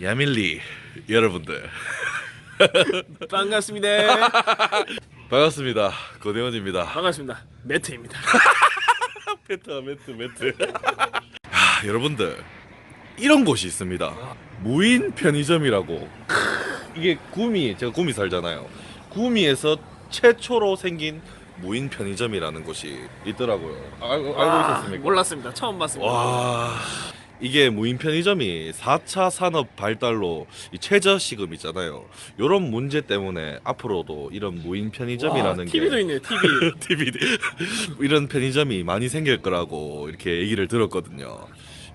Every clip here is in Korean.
야밀리 여러분들 반갑습니다. 반갑습니다. 고대원입니다. 반갑습니다. 매트입니다. 매트 매트 매트. 아, 여러분들 이런 곳이 있습니다. 무인 편의점이라고. 이게 구미 제가 구미 살잖아요. 구미에서 최초로 생긴 무인 편의점이라는 곳이 있더라고요. 알고, 알고 아, 있었습니까? 몰랐습니다. 처음 봤습니다. 와 이게 무인 편의점이 4차 산업 발달로 이 최저 시급 있잖아요. 이런 문제 때문에 앞으로도 이런 무인 편의점이라는 게 TV도 있네요. TV. TV 이런 편의점이 많이 생길 거라고 이렇게 얘기를 들었거든요.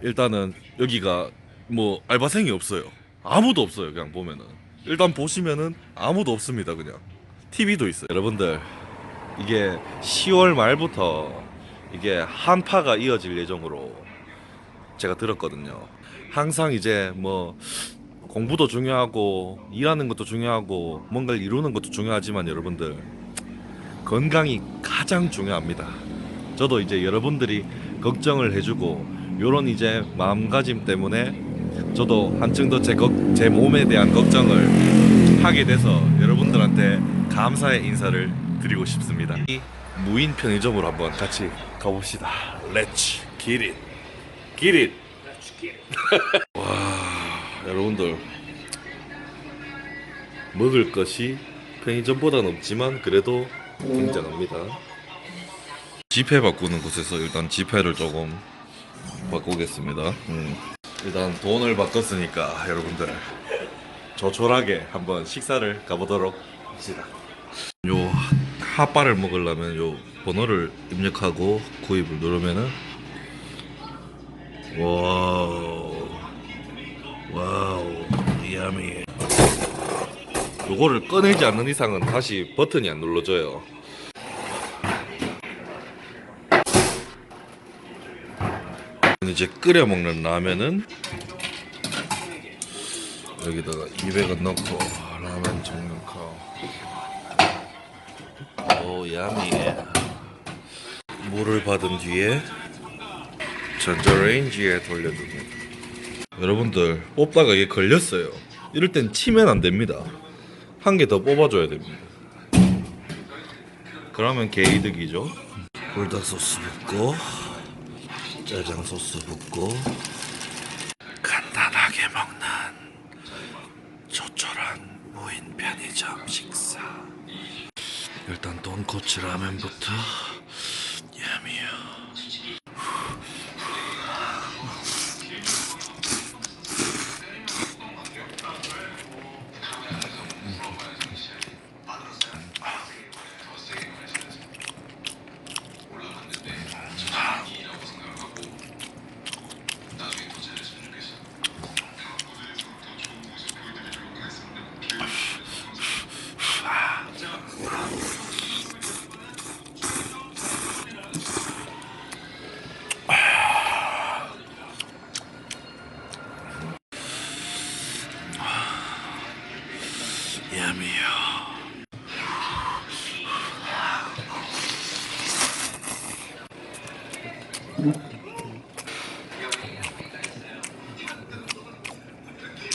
일단은 여기가 뭐 알바생이 없어요. 아무도 없어요. 그냥 보면은 일단 보시면은 아무도 없습니다. 그냥 TV도 있어요. 여러분들 이게 10월 말부터 이게 한파가 이어질 예정으로 제가 들었거든요. 항상 이제 뭐 공부도 중요하고 일하는 것도 중요하고 뭔가를 이루는 것도 중요하지만 여러분들 건강이 가장 중요합니다. 저도 이제 여러분들이 걱정을 해주고 요런 이제 마음가짐 때문에 저도 한층 더제 제 몸에 대한 걱정을 하게 돼서 여러분들한테 감사의 인사를 드리고 싶습니다. 이 무인 편의점으로 한번 같이 가봅시다. Let's get it. Get it. 와, 여러분들 먹을 것이 편의점보다는 없지만 그래도 굉장합니다. 지폐 바꾸는 곳에서 일단 지폐를 조금 바꾸겠습니다. 음. 일단 돈을 바꿨으니까 여러분들 조촐하게 한번 식사를 가보도록 합시다. 요 핫바를 먹으려면 요 번호를 입력하고 구입을 누르면은 와우. 와우. 야미. 요거를 꺼내지 않는 이상은 다시 버튼이 안 눌러져요. 이제 끓여 먹는 라면은 여기다가 200원 넣고 라면 정육하고 오 야미 물을 받은 뒤에 전자레인지에 돌려줍니다 여러분들 뽑다가 이게 걸렸어요. 이럴 땐 치면 안 됩니다. 한 개 더 뽑아줘야 됩니다. 그러면 개이득이죠. 불닭 소스 붓고 짜장 소스 붓고. 간단하게 먹는 조촐한 무인 편의점 식사. 일단 돈코츠 라면부터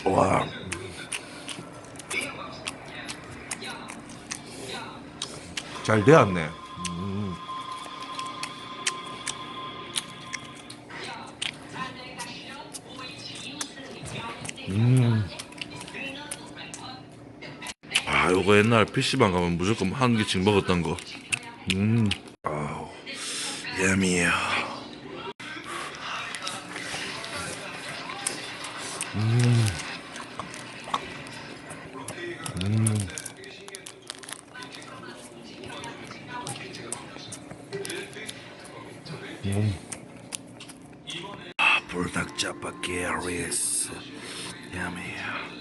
와. 잘 되었네. 음. 음. 아, 요거 옛날 PC방 가면 무조건 한 개씩 먹었던 거. 음. 아우. 야미야. 아, 불닭 짜파게리스. 야미야.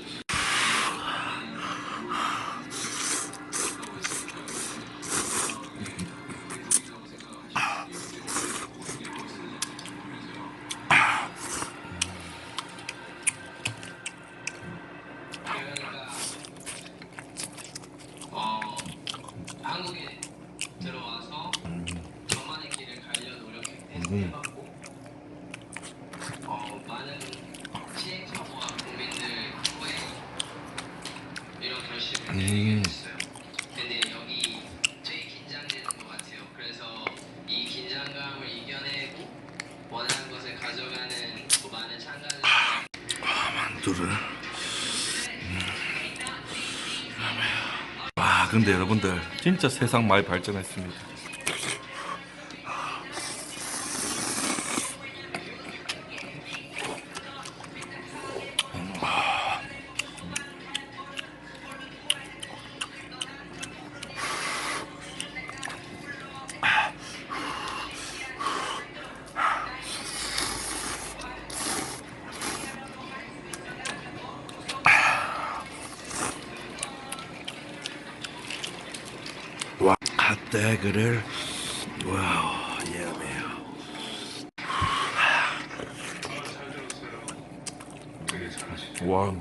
얘기했어요. 근데 여기 되게 긴장되는 것 같아요. 그래서 이 긴장감을 이겨내고 원하는 것을 가져가는 많은 참가자들 만두를. 와 근데 여러분들 진짜 세상 많이 발전했습니다. 핫데그를 와우 예매요. 와.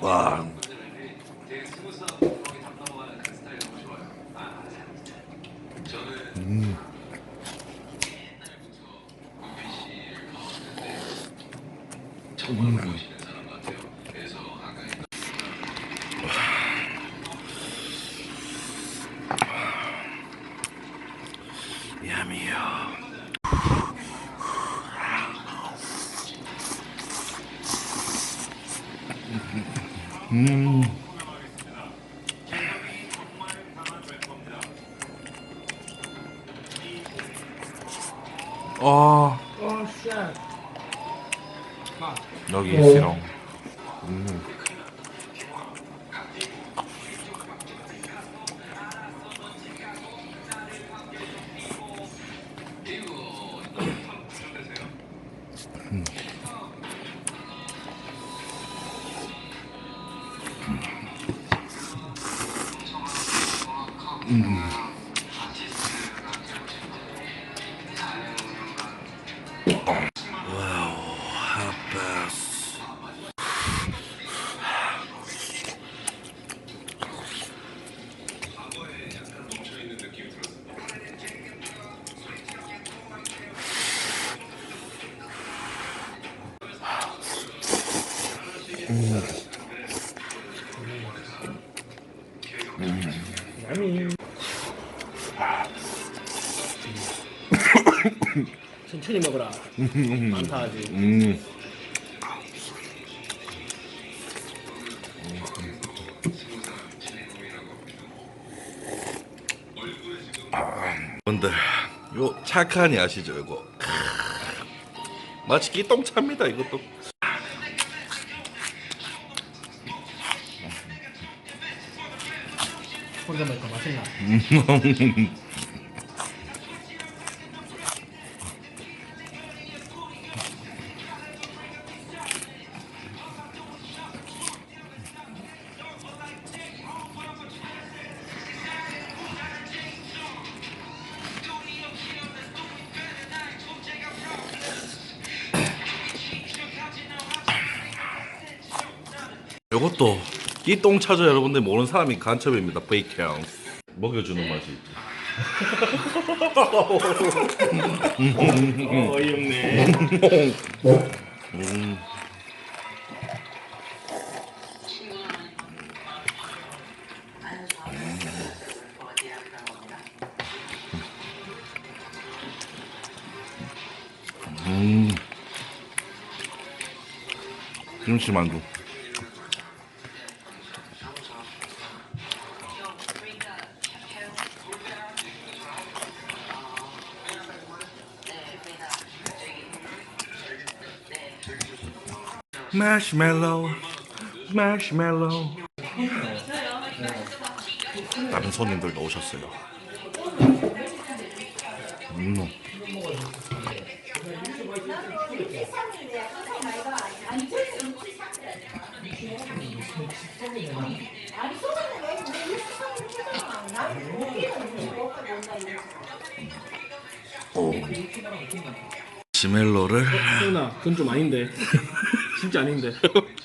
와. 야미요. 음. 아. 여기 싫어. 음. 와우, 핫 천천히 먹어라. 많다 아직. 음. 여러분들 요 착하니 아시죠 이거. 마치 기똥차입니다 이것도 혼자 먹으니까 맛있나? 이것도 기똥차죠 여러분들 모르는 사람이 간첩입니다. 베이킹 먹여주는 맛이. 있죠 어, 어이없네. 음. 김치만두. 마 시멜로우 마시멜로우 다른 손님들도 오셨어요 음. 오. 시멜로를 소연아, 그건 좀 아닌데. 진짜 아닌데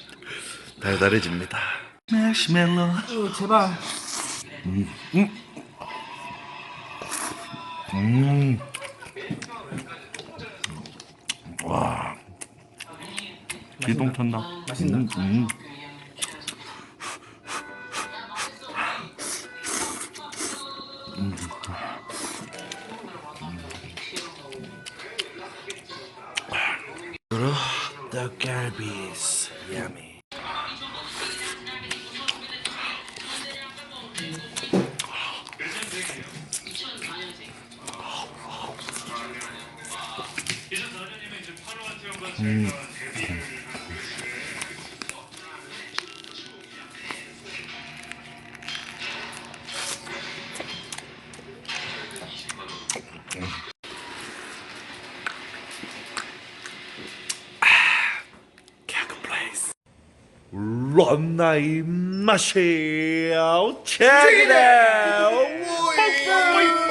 달달해집니다. 맥시멜로. 어, 제발 음. 음. 음. 와. 기동 탄다. 맛있나? 음, 음. the Garbies. Yummy. 乱来ましよチェックだよ